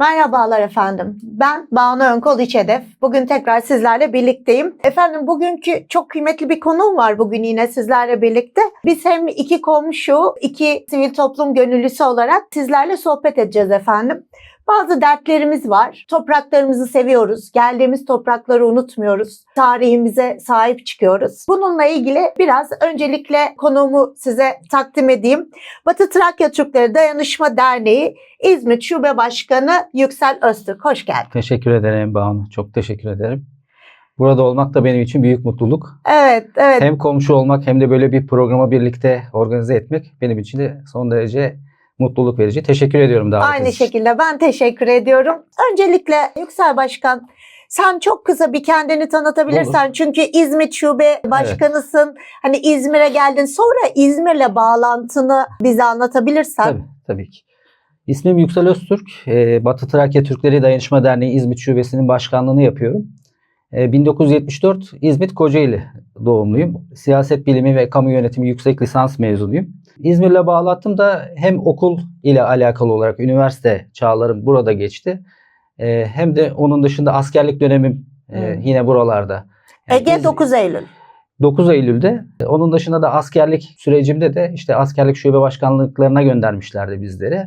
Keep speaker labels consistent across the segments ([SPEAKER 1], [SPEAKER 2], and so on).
[SPEAKER 1] Merhabalar efendim. Ben Banu Önkol İçedef. Bugün tekrar sizlerle birlikteyim. Efendim bugünkü çok kıymetli bir konuğum var bugün yine sizlerle birlikte. Biz hem iki komşu, iki sivil toplum gönüllüsü olarak sizlerle sohbet edeceğiz efendim. Bazı dertlerimiz var. Topraklarımızı seviyoruz. Geldiğimiz toprakları unutmuyoruz. Tarihimize sahip çıkıyoruz. Bununla ilgili biraz öncelikle konuğumu size takdim edeyim. Batı Trakya Türkleri Dayanışma Derneği İzmit Şube Başkanı Yüksel Öztürk. Hoş geldin.
[SPEAKER 2] Teşekkür ederim Banu. Çok teşekkür ederim. Burada olmak da benim için büyük mutluluk.
[SPEAKER 1] Evet, evet.
[SPEAKER 2] Hem komşu olmak hem de böyle bir programa birlikte organize etmek benim için de son derece mutluluk verici. Teşekkür ediyorum davetiniz
[SPEAKER 1] Aynı
[SPEAKER 2] için.
[SPEAKER 1] şekilde ben teşekkür ediyorum. Öncelikle Yüksel Başkan sen çok kısa bir kendini tanıtabilirsen çünkü İzmit Şube Başkanısın. Hani İzmir'e geldin. Sonra İzmir'le bağlantını bize anlatabilirsen.
[SPEAKER 2] Tabii, tabii ki. İsmim Yüksel Öztürk. Ee, Batı Trakya Türkleri Dayanışma Derneği İzmit Şubesi'nin başkanlığını yapıyorum. Ee, 1974 İzmit Kocaeli doğumluyum. Siyaset bilimi ve kamu yönetimi yüksek lisans mezunuyum. İzmir'le bağlattım da hem okul ile alakalı olarak üniversite çağlarım burada geçti. Ee, hem de onun dışında askerlik dönemim e,
[SPEAKER 1] Hmm.
[SPEAKER 2] yine buralarda. Yani
[SPEAKER 1] Ege
[SPEAKER 2] İz-
[SPEAKER 1] 9 Eylül.
[SPEAKER 2] 9 Eylül'de. Onun dışında da askerlik sürecimde de işte askerlik şube başkanlıklarına göndermişlerdi bizleri.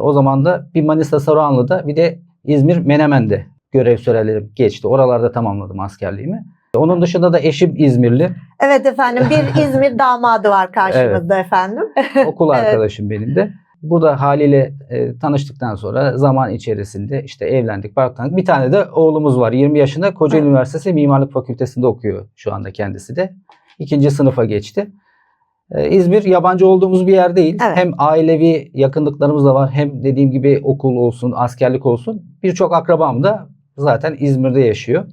[SPEAKER 2] O zaman da bir Manisa Saruhanlı'da bir de İzmir Menemen'de görev sürelerim geçti. Oralarda tamamladım askerliğimi. Onun dışında da eşim İzmirli.
[SPEAKER 1] Evet efendim bir İzmir damadı var karşımızda efendim.
[SPEAKER 2] Okul
[SPEAKER 1] Evet.
[SPEAKER 2] arkadaşım benim de. Burada haliyle e, tanıştıktan sonra zaman içerisinde işte evlendik, barklandık. Bir tane de oğlumuz var. 20 yaşında Kocaeli
[SPEAKER 1] Evet.
[SPEAKER 2] Üniversitesi Mimarlık Fakültesi'nde okuyor şu anda kendisi de. İkinci sınıfa geçti. E, İzmir yabancı olduğumuz bir yer değil.
[SPEAKER 1] Evet.
[SPEAKER 2] Hem ailevi yakınlıklarımız da var hem dediğim gibi okul olsun, askerlik olsun. Birçok akrabam da zaten İzmir'de yaşıyor.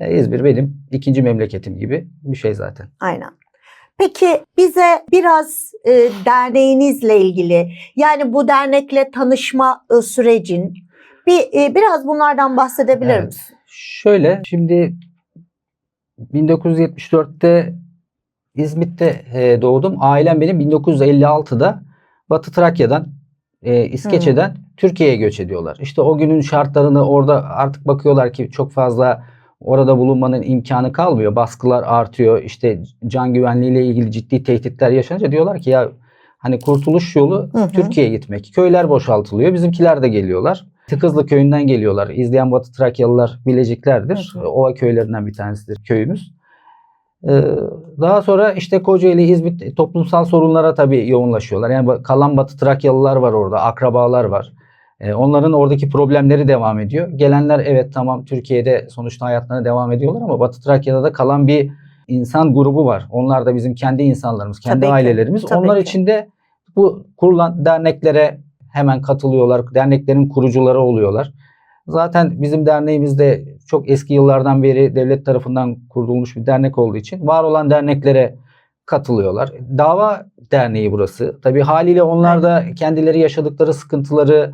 [SPEAKER 2] E, İzmir benim ikinci memleketim gibi bir şey zaten.
[SPEAKER 1] Aynen. Peki bize biraz e, derneğinizle ilgili yani bu dernekle tanışma e, sürecin bir e, biraz bunlardan bahsedebilir
[SPEAKER 2] Evet.
[SPEAKER 1] misin?
[SPEAKER 2] Şöyle şimdi 1974'te İzmit'te e, doğdum. Ailem benim 1956'da Batı Trakya'dan e, İskeçe'den Türkiye'ye göç ediyorlar. İşte o günün şartlarını orada artık bakıyorlar ki çok fazla orada bulunmanın imkanı kalmıyor. Baskılar artıyor. İşte can güvenliğiyle ilgili ciddi tehditler yaşanınca diyorlar ki ya hani kurtuluş yolu. Türkiye'ye gitmek. Köyler boşaltılıyor. Bizimkiler de geliyorlar. Tıkızlı köyünden geliyorlar. İzleyen Batı Trakyalılar bileceklerdir.
[SPEAKER 1] Hı hı.
[SPEAKER 2] Ova köylerinden bir tanesidir köyümüz. Ee, Daha sonra işte Kocaeli, İzmit toplumsal sorunlara tabii yoğunlaşıyorlar. Yani kalan Batı Trakyalılar var orada, akrabalar var. Ee, Onların oradaki problemleri devam ediyor. Gelenler evet tamam Türkiye'de sonuçta hayatlarına devam ediyorlar ama Batı Trakya'da da kalan bir insan grubu var. Onlar da bizim kendi insanlarımız, kendi
[SPEAKER 1] Tabii ki,
[SPEAKER 2] ailelerimiz.
[SPEAKER 1] tabii
[SPEAKER 2] Onlar
[SPEAKER 1] ki.
[SPEAKER 2] için de bu kurulan derneklere hemen katılıyorlar. Derneklerin kurucuları oluyorlar. Zaten bizim derneğimizde çok eski yıllardan beri devlet tarafından kurulmuş bir dernek olduğu için var olan derneklere katılıyorlar. Dava derneği burası. Tabii haliyle onlar da kendileri yaşadıkları sıkıntıları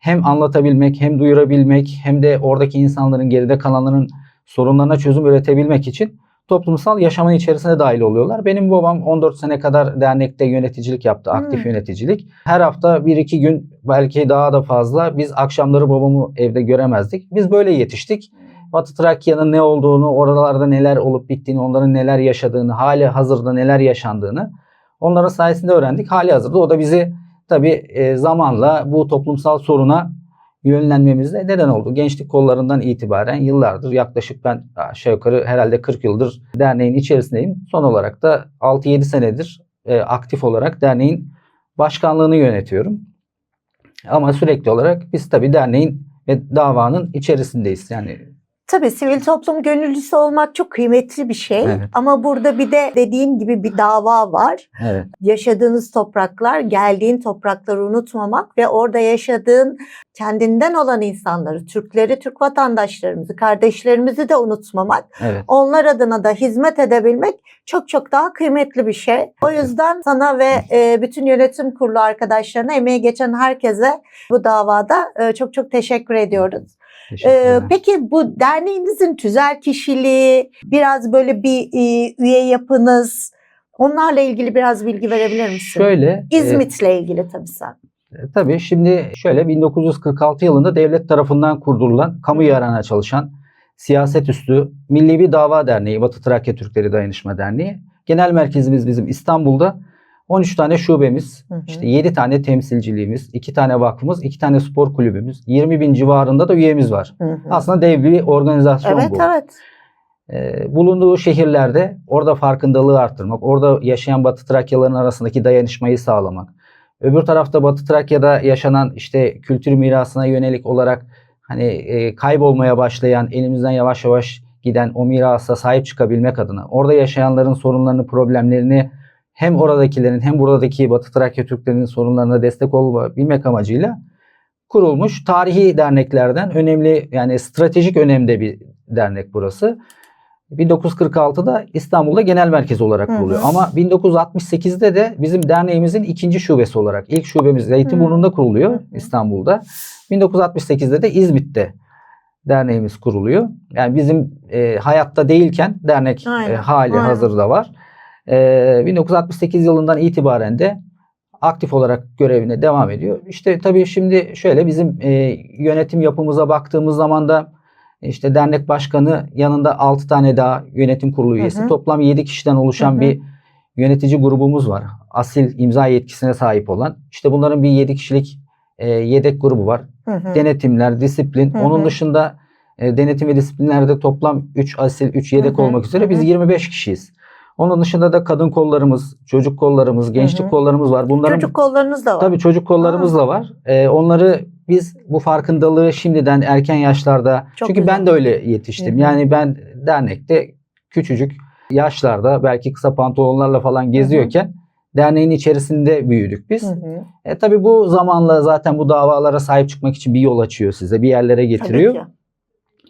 [SPEAKER 2] hem anlatabilmek, hem duyurabilmek, hem de oradaki insanların geride kalanların sorunlarına çözüm üretebilmek için toplumsal yaşamın içerisine dahil oluyorlar. Benim babam 14 sene kadar dernekte yöneticilik yaptı, aktif
[SPEAKER 1] Hmm.
[SPEAKER 2] yöneticilik. Her hafta bir iki gün belki daha da fazla biz akşamları babamı evde göremezdik. Biz böyle yetiştik. Batı Trakya'nın ne olduğunu, oralarda neler olup bittiğini, onların neler yaşadığını, hali hazırda neler yaşandığını onların sayesinde öğrendik. Hali hazırda o da bizi tabii e, zamanla bu toplumsal soruna yönlenmemizde neden oldu. Gençlik kollarından itibaren yıllardır yaklaşık ben aşağı yukarı herhalde 40 yıldır derneğin içerisindeyim. Son olarak da 6-7 senedir e, aktif olarak derneğin başkanlığını yönetiyorum. Ama sürekli olarak biz tabii derneğin ve davanın içerisindeyiz. Yani
[SPEAKER 1] Tabii sivil toplum gönüllüsü olmak çok kıymetli bir şey.
[SPEAKER 2] Evet.
[SPEAKER 1] Ama burada bir de dediğin gibi bir dava var.
[SPEAKER 2] evet.
[SPEAKER 1] Yaşadığınız topraklar, geldiğin toprakları unutmamak ve orada yaşadığın kendinden olan insanları, Türkleri, Türk vatandaşlarımızı, kardeşlerimizi de unutmamak.
[SPEAKER 2] Evet.
[SPEAKER 1] Onlar adına da hizmet edebilmek çok çok daha kıymetli bir şey. O yüzden sana ve e, bütün yönetim kurulu arkadaşlarına, emeği geçen herkese bu davada e, çok çok teşekkür ediyoruz. Ee, peki bu derneğinizin tüzel kişiliği, biraz böyle bir e, üye yapınız, onlarla ilgili biraz bilgi verebilir misin?
[SPEAKER 2] Şöyle e,
[SPEAKER 1] İzmit'le ilgili tabii sen.
[SPEAKER 2] E, Tabii şimdi şöyle 1946 yılında devlet tarafından kurdurulan kamu yararına çalışan siyaset üstü Milli bir Dava Derneği, Batı Trakya Türkleri Dayanışma Derneği. Genel merkezimiz bizim İstanbul'da. 13 tane şubemiz,
[SPEAKER 1] Hı hı.
[SPEAKER 2] işte 7 tane temsilciliğimiz, 2 tane vakfımız, 2 tane spor kulübümüz, 20 bin civarında da üyemiz var.
[SPEAKER 1] Hı hı.
[SPEAKER 2] Aslında dev bir organizasyon
[SPEAKER 1] Evet
[SPEAKER 2] bu.
[SPEAKER 1] evet.
[SPEAKER 2] Ee, bulunduğu şehirlerde orada farkındalığı arttırmak, orada yaşayan Batı Trakyaların arasındaki dayanışmayı sağlamak. Öbür tarafta Batı Trakya'da yaşanan işte kültür mirasına yönelik olarak hani e, kaybolmaya başlayan, elimizden yavaş yavaş giden o mirasa sahip çıkabilmek adına, orada yaşayanların sorunlarını, problemlerini hem oradakilerin hem buradaki Batı Trakya Türklerinin sorunlarına destek olabilmek amacıyla kurulmuş tarihi derneklerden önemli yani stratejik önemde bir dernek burası. 1946'da İstanbul'da genel merkez olarak
[SPEAKER 1] Hı hı.
[SPEAKER 2] kuruluyor. Ama 1968'de de bizim derneğimizin ikinci şubesi olarak ilk şubemiz Zeytinburnu'nda kuruluyor
[SPEAKER 1] Hı hı.
[SPEAKER 2] İstanbul'da. 1968'de de İzmit'te derneğimiz kuruluyor. Yani bizim e, hayatta değilken dernek
[SPEAKER 1] Aynen,
[SPEAKER 2] e, hali
[SPEAKER 1] aynen.
[SPEAKER 2] hazırda var. E, 1968 yılından itibaren de aktif olarak görevine devam ediyor. İşte tabii şimdi şöyle bizim e, yönetim yapımıza baktığımız zaman da işte dernek başkanı yanında 6 tane daha yönetim kurulu
[SPEAKER 1] Hı
[SPEAKER 2] üyesi
[SPEAKER 1] hı.
[SPEAKER 2] toplam 7 kişiden oluşan
[SPEAKER 1] Hı hı.
[SPEAKER 2] bir yönetici grubumuz var. Asil imza yetkisine sahip olan. İşte bunların bir 7 kişilik e, yedek grubu var.
[SPEAKER 1] Hı hı.
[SPEAKER 2] Denetimler, disiplin.
[SPEAKER 1] Hı hı.
[SPEAKER 2] Onun dışında e, denetim ve disiplinlerde toplam 3 asil, 3 yedek
[SPEAKER 1] Hı hı.
[SPEAKER 2] olmak üzere
[SPEAKER 1] Hı
[SPEAKER 2] biz
[SPEAKER 1] hı.
[SPEAKER 2] 25 kişiyiz. Onun dışında da kadın kollarımız, çocuk kollarımız, gençlik
[SPEAKER 1] hı.
[SPEAKER 2] kollarımız var. Bunların
[SPEAKER 1] Çocuk kollarınız da var.
[SPEAKER 2] Tabii çocuk kollarımız da var. Ee, onları biz bu farkındalığı şimdiden erken yaşlarda
[SPEAKER 1] Çok
[SPEAKER 2] çünkü
[SPEAKER 1] güzel.
[SPEAKER 2] ben de öyle yetiştim.
[SPEAKER 1] Hı hı.
[SPEAKER 2] Yani ben dernekte küçücük yaşlarda belki kısa pantolonlarla falan geziyorken derneğin içerisinde büyüdük biz.
[SPEAKER 1] Hı hı.
[SPEAKER 2] E tabii bu zamanla zaten bu davalara sahip çıkmak için bir yol açıyor size, bir yerlere getiriyor.
[SPEAKER 1] Tabii ki.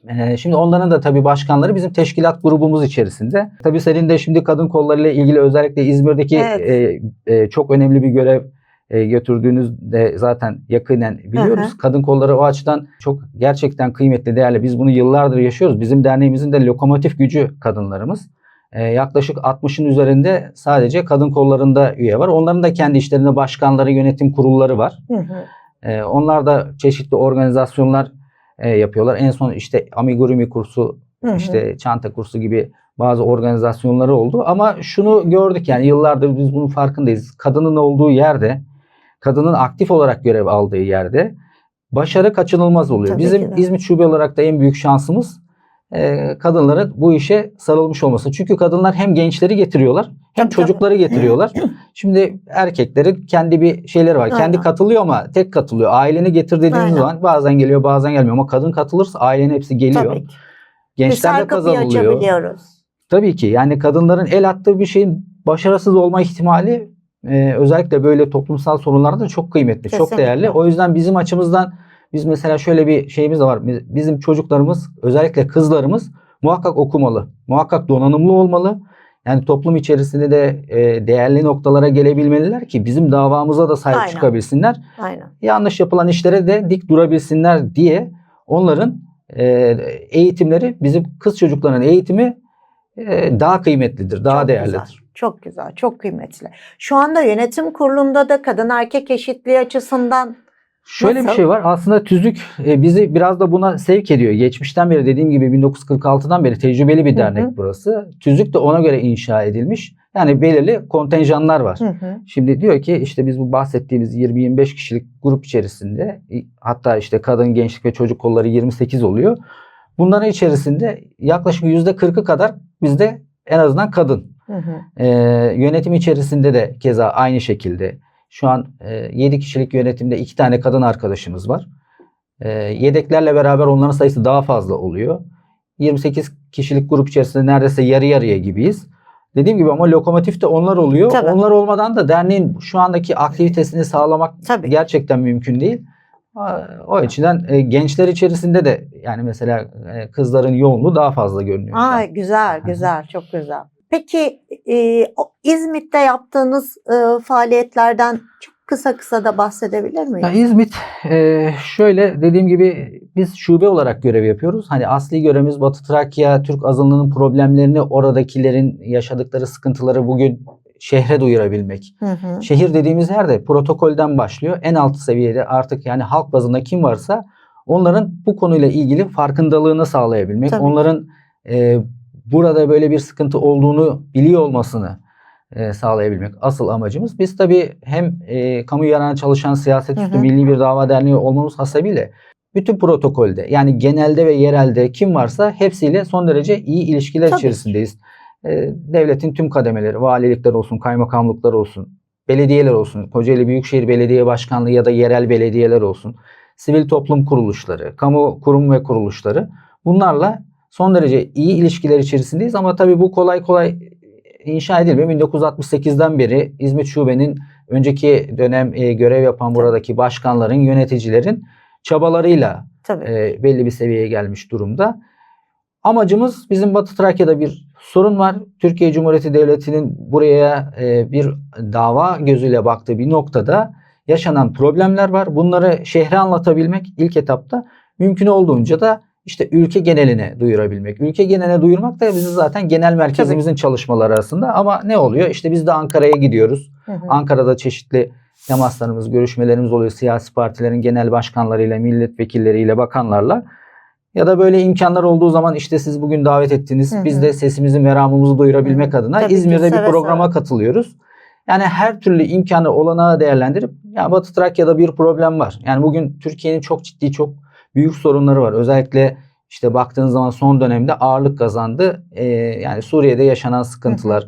[SPEAKER 2] Ee, şimdi onların da tabii başkanları bizim teşkilat grubumuz içerisinde. Tabii senin de şimdi kadın kollarıyla ilgili özellikle İzmir'deki
[SPEAKER 1] Evet.
[SPEAKER 2] e, e, çok önemli bir görev e, götürdüğünüz de zaten yakinen biliyoruz.
[SPEAKER 1] Hı
[SPEAKER 2] Kadın kolları o açıdan çok gerçekten kıymetli, değerli. Biz bunu yıllardır yaşıyoruz. Bizim derneğimizin de lokomotif gücü kadınlarımız. E, yaklaşık 60'ın üzerinde sadece kadın kollarında üye var. Onların da kendi işlerinde başkanları, yönetim kurulları var.
[SPEAKER 1] Hı hı.
[SPEAKER 2] Ee, onlar da çeşitli organizasyonlar e, yapıyorlar. En son işte amigurumi kursu,
[SPEAKER 1] Hı hı.
[SPEAKER 2] işte çanta kursu gibi bazı organizasyonları oldu. Ama şunu gördük yani yıllardır biz bunun farkındayız. Kadının olduğu yerde, kadının aktif olarak görev aldığı yerde başarı kaçınılmaz oluyor.
[SPEAKER 1] Tabii
[SPEAKER 2] Bizim. İzmit Şube olarak da en büyük şansımız e, kadınların bu işe sarılmış olması. Çünkü kadınlar hem gençleri getiriyorlar hem
[SPEAKER 1] Tabii, tabii.
[SPEAKER 2] çocukları getiriyorlar. Şimdi erkeklerin kendi bir şeyleri var. Kendi
[SPEAKER 1] Aynen.
[SPEAKER 2] katılıyor ama tek katılıyor. Aileni getir dediğiniz
[SPEAKER 1] Aynen.
[SPEAKER 2] zaman bazen geliyor bazen gelmiyor. Ama kadın katılırsa ailenin hepsi geliyor.
[SPEAKER 1] Tabii ki.
[SPEAKER 2] Gençler de kazanılıyor. Tabii ki yani kadınların el attığı bir şeyin başarısız olma ihtimali e, özellikle böyle toplumsal sorunlarda çok kıymetli, çok
[SPEAKER 1] Kesinlikle.
[SPEAKER 2] değerli. O yüzden bizim açımızdan biz mesela şöyle bir şeyimiz de var. Biz- Bizim çocuklarımız özellikle kızlarımız muhakkak okumalı. Muhakkak donanımlı olmalı. Yani toplum içerisinde de e, değerli noktalara gelebilmeliler ki bizim davamıza da sahip
[SPEAKER 1] Aynen.
[SPEAKER 2] çıkabilsinler.
[SPEAKER 1] Aynen.
[SPEAKER 2] Yanlış yapılan işlere de dik durabilsinler diye onların e, eğitimleri bizim kız çocukların eğitimi e, daha kıymetlidir, daha
[SPEAKER 1] Çok
[SPEAKER 2] değerlidir.
[SPEAKER 1] Güzel, çok güzel, çok kıymetli. Şu anda yönetim kurulunda da kadın erkek eşitliği açısından
[SPEAKER 2] Şöyle bir
[SPEAKER 1] Nasıl?
[SPEAKER 2] şey var. Aslında tüzük e, bizi biraz da buna sevk ediyor. Geçmişten beri dediğim gibi 1946'dan beri tecrübeli bir
[SPEAKER 1] Hı
[SPEAKER 2] dernek
[SPEAKER 1] hı.
[SPEAKER 2] burası. Tüzük de ona göre inşa edilmiş. Yani belirli kontenjanlar var.
[SPEAKER 1] hı hı,
[SPEAKER 2] Şimdi diyor ki işte biz bu bahsettiğimiz 20-25 kişilik grup içerisinde hatta işte kadın, gençlik ve çocuk kolları 28 oluyor. Bunların içerisinde yaklaşık %40'ı kadar bizde en azından kadın.
[SPEAKER 1] hı hı.
[SPEAKER 2] Ee, yönetim içerisinde de keza aynı şekilde. Şu an e, 7 kişilik yönetimde 2 tane kadın arkadaşımız var. E, yedeklerle beraber onların sayısı daha fazla oluyor. 28 kişilik grup içerisinde neredeyse yarı yarıya gibiyiz. Dediğim gibi ama lokomotif de onlar oluyor.
[SPEAKER 1] Tabii.
[SPEAKER 2] Onlar olmadan da derneğin şu andaki aktivitesini sağlamak
[SPEAKER 1] Tabii.
[SPEAKER 2] gerçekten mümkün değil. O açıdan e, gençler içerisinde de yani mesela e, kızların yoğunluğu daha fazla görünüyor.
[SPEAKER 1] Ay güzel, güzel, çok güzel. Peki e, İzmit'te yaptığınız e, faaliyetlerden çok kısa kısa da bahsedebilir miyiz?
[SPEAKER 2] Ya İzmit e, şöyle dediğim gibi biz şube olarak görev yapıyoruz. Hani asli görevimiz Batı Trakya Türk azınlığının problemlerini oradakilerin yaşadıkları sıkıntıları bugün şehre duyurabilmek.
[SPEAKER 1] Hı hı.
[SPEAKER 2] Şehir dediğimiz yerde protokolden başlıyor. En alt seviyede artık yani halk bazında kim varsa onların bu konuyla ilgili farkındalığını sağlayabilmek.
[SPEAKER 1] Tabii.
[SPEAKER 2] Onların e, burada böyle bir sıkıntı olduğunu biliyor olmasını e, sağlayabilmek asıl amacımız. Biz tabii hem e, kamu yararına çalışan siyaset
[SPEAKER 1] Hı
[SPEAKER 2] üstü
[SPEAKER 1] hı.
[SPEAKER 2] milli bir dava derneği olmamız hasebiyle bütün protokolde yani genelde ve yerelde kim varsa hepsiyle son derece iyi ilişkiler
[SPEAKER 1] Tabii.
[SPEAKER 2] içerisindeyiz. E, devletin tüm kademeleri, valilikler olsun, kaymakamlıklar olsun, belediyeler olsun, Kocaeli Büyükşehir Belediye Başkanlığı ya da yerel belediyeler olsun, sivil toplum kuruluşları, kamu kurum ve kuruluşları bunlarla son derece iyi ilişkiler içerisindeyiz ama tabii bu kolay kolay inşa edilmiyor. 1968'den beri İzmit Şube'nin önceki dönem e, görev yapan buradaki başkanların, yöneticilerin çabalarıyla
[SPEAKER 1] Tabii.
[SPEAKER 2] e, belli bir seviyeye gelmiş durumda. Amacımız bizim Batı Trakya'da bir sorun var. Türkiye Cumhuriyeti Devleti'nin buraya e, bir dava gözüyle baktığı bir noktada yaşanan problemler var. Bunları şehre anlatabilmek ilk etapta mümkün olduğunca da işte ülke geneline duyurabilmek. Ülke geneline duyurmak da bizim zaten genel merkezimizin çalışmaları arasında ama ne oluyor? İşte biz de Ankara'ya gidiyoruz.
[SPEAKER 1] Hı hı.
[SPEAKER 2] Ankara'da çeşitli temaslarımız, görüşmelerimiz oluyor siyasi partilerin genel başkanlarıyla, milletvekilleriyle, bakanlarla. Ya da böyle imkanlar olduğu zaman işte siz bugün davet ettiniz.
[SPEAKER 1] Hı hı.
[SPEAKER 2] Biz de sesimizi, meramımızı duyurabilmek adına
[SPEAKER 1] Tabii
[SPEAKER 2] İzmir'de bir programa
[SPEAKER 1] seve.
[SPEAKER 2] katılıyoruz. Yani her türlü imkanı olanağı değerlendirip ya Batı Trakya'da bir problem var. Yani bugün Türkiye'nin çok ciddi, çok büyük sorunları var. Özellikle işte baktığınız zaman son dönemde ağırlık kazandı. Ee, yani Suriye'de yaşanan sıkıntılar,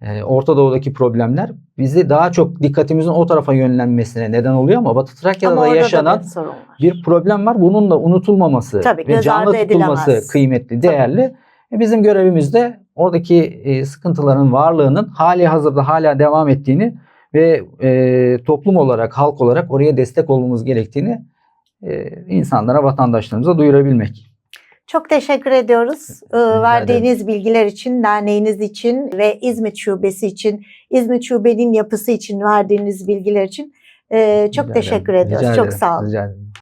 [SPEAKER 2] ee, Orta Doğu'daki problemler bizi daha çok dikkatimizin o tarafa yönlenmesine neden oluyor ama Batı Trakya'da
[SPEAKER 1] Ama
[SPEAKER 2] da yaşanan
[SPEAKER 1] da bir
[SPEAKER 2] problem var. Bunun da unutulmaması
[SPEAKER 1] Tabii,
[SPEAKER 2] ve canlı tutulması
[SPEAKER 1] edilemez.
[SPEAKER 2] kıymetli, değerli. E, Bizim görevimiz de oradaki e, sıkıntıların varlığının hali hazırda hala devam ettiğini ve e, toplum olarak, halk olarak oraya destek olmamız gerektiğini e, insanlara, vatandaşlarımıza duyurabilmek.
[SPEAKER 1] Çok teşekkür ediyoruz. Ee. Verdiğiniz bilgiler için, derneğiniz için ve İzmit Şubesi için, İzmit Şube'nin yapısı için verdiğiniz bilgiler için ee, çok
[SPEAKER 2] Rica
[SPEAKER 1] teşekkür
[SPEAKER 2] ederim.
[SPEAKER 1] ediyoruz.
[SPEAKER 2] Rica
[SPEAKER 1] çok
[SPEAKER 2] ederim.
[SPEAKER 1] sağ olun.
[SPEAKER 2] Rica ederim.